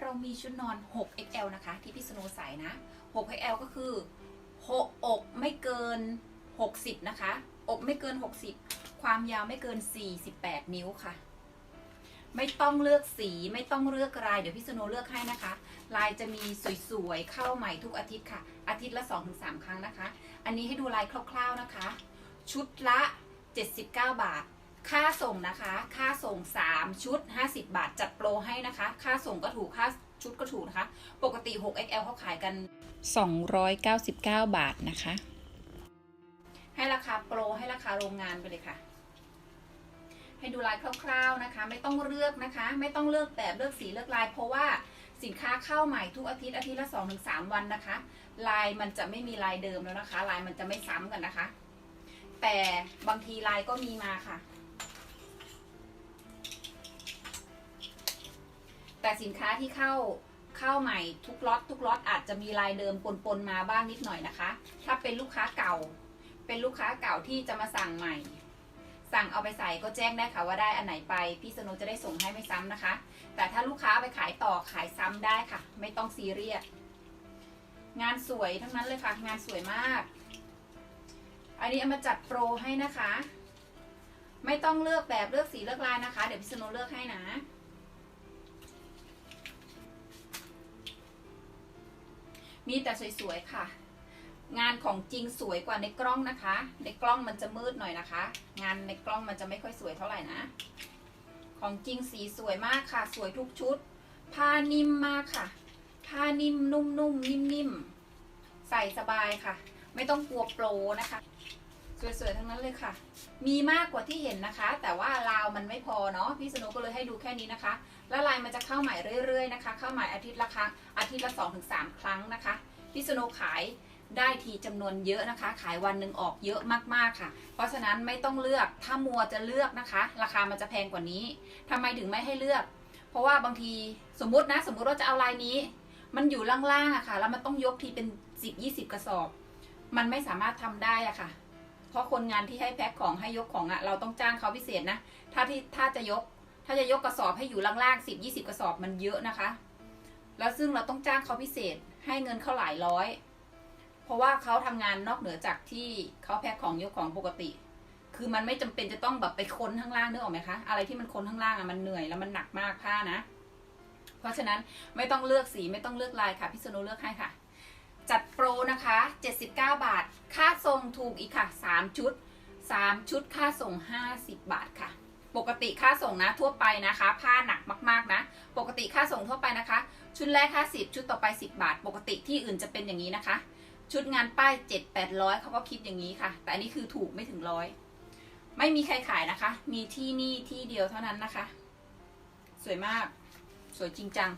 เรามีชุดนอน 6XL นะคะ ที่พี่สโนใส่นะ 6XL ก็คือ6อกไม่เกิน 60 นะคะ อกไม่เกิน 60 ความยาวไม่เกิน 48 นิ้วค่ะ ไม่ต้องเลือกสีไม่ต้องเลือกลาย เดี๋ยวพี่สโนเลือกให้นะคะ ลายจะมีสวยๆ เข้าใหม่ทุกอาทิตย์ค่ะ อาทิตย์ละ 2-3 ครั้งนะคะ อันนี้ให้ดูลายคร่าวๆนะคะ ชุดละ 79 บาท ค่าส่งนะคะ ค่าส่ง 3 ชุด 50 บาท จัดโปรให้นะคะ ค่าส่งก็ถูก ค่าชุดก็ถูกนะคะ ปกติ 6XL เขาขายกัน 299 บาทนะคะ ให้ราคาโปร ให้ราคาโรงงานไปเลยค่ะ ให้ดูลายคร่าวๆนะคะ ไม่ต้องเลือกนะคะ ไม่ต้องเลือกแบบเลือกสีเลือกลาย เพราะว่าสินค้าเข้าใหม่ทุกอาทิตย์อาทิตย์ละ2-3 วันนะคะ ลายมันจะไม่มีลายเดิมแล้วนะคะ ลายมันจะไม่ซ้ำกันนะคะ แต่บางทีลายก็มีมาค่ะ แต่สินค้าที่เข้าเข้าใหม่ทุกล็อตทุกล็อตอาจจะมีลายเดิมปนๆมาบ้างนิดหน่อยนะคะ ถ้าเป็นลูกค้าเก่า เป็นลูกค้าเก่าที่จะมาสั่งใหม่ สั่งเอาไปใส่ก็แจ้งได้ค่ะว่าได้อันไหนไปพี่สโนจะได้ส่งให้ไม่ซ้ำนะคะ แต่ถ้าลูกค้าเอาไปขายต่อขายซ้ำได้ค่ะ ไม่ต้องซีเรียสงานสวยทั้งนั้นเลยค่ะงานสวยมาก อันนี้เอามาจัดโปรให้นะคะ ไม่ต้องเลือกแบบเลือกสีเลือกลายนะคะ เดี๋ยวพี่สโนเลือกให้นะ มีแต่สวยๆค่ะ งานของจริงสวยกว่าในกล้องนะคะ ในกล้องมันจะมืดหน่อยนะคะ งานในกล้องมันจะไม่ค่อยสวยเท่าไหร่นะ ของจริงสีสวยมากค่ะ สวยทุกชุด ผ้านิ่มมากค่ะ ผ้านิ่มนุ่มๆนิ่มๆใส่สบายค่ะ ไม่ต้องกลัวโปรนะคะ สวยๆ ทั้งนั้นเลยค่ะ มีมากกว่าที่เห็นนะคะ แต่ว่าราวมันไม่พอเนาะ พี่สนุกก็เลยให้ดูแค่นี้นะคะ แล้วลายมันจะเข้าใหม่เรื่อยๆนะคะ เข้าใหม่อาทิตย์ละครั้ง อาทิตย์ละ 2-3ถึงครั้งนะคะ พี่สนุกขายได้ทีจำนวนเยอะนะคะ ขายวันหนึ่งออกเยอะมากๆค่ะ เพราะฉะนั้นไม่ต้องเลือก ถ้ามัวจะเลือกนะคะ ราคามันจะแพงกว่านี้ทำไมถึงไม่ให้เลือก เพราะว่าบางทีสมมุตินะ สมมุติว่าจะเอาลายนี้ มันอยู่ล่างๆอะค่ะ แล้วมันต้องยกทีเป็น 10-20 กระสอบ มันไม่สามารถทำได้อะค่ะ ราะคนงานที่ให้แพ็คของให้ยกของอะเราต้องจ้างเขาพิเศษนะ ถ้าที่ถ้าจะยก ถ้าจะยกกระสอบให้อยู่ล่างๆ10 20กระสอบมันเยอะนะคะ แล้วซึ่งเราต้องจ้างเขาพิเศษให้เงินเขาหลายร้อย เพราะว่าเขาทำงานนอกเหนือจากที่เขาแพ็คของยกของปกติ คือมันไม่จำเป็นจะต้องแบบไปค้นข้างล่างนึกออกไหมคะอะไรที่มันค้นข้างล่างอะมันเหนื่อยแล้วมันหนักมากผ้านะ เพราะฉะนั้นไม่ต้องเลือกสีไม่ต้องเลือกลายค่ะพี่สนุเลือกให้ค่ะ จัดโปรนะคะ 79 บาท ค่าส่งถูกอีกค่ะ 3 ชุด 3 ชุดค่าส่ง 50 บาทค่ะ ปกติค่าส่งนะทั่วไปนะคะ ผ้าหนักมากๆนะ ปกติค่าส่งทั่วไปนะคะ ชุดแรก 50 ชุดต่อไป 10 บาท ปกติที่อื่นจะเป็นอย่างนี้นะคะ ชุดงานป้าย 7 800เขาก็คิดอย่างนี้ค่ะ แต่อันนี้คือถูกไม่ถึงร้อยไม่มีใครขายนะคะ มีที่นี่ที่เดียวเท่านั้นนะคะ สวยมาก สวยจริงจัง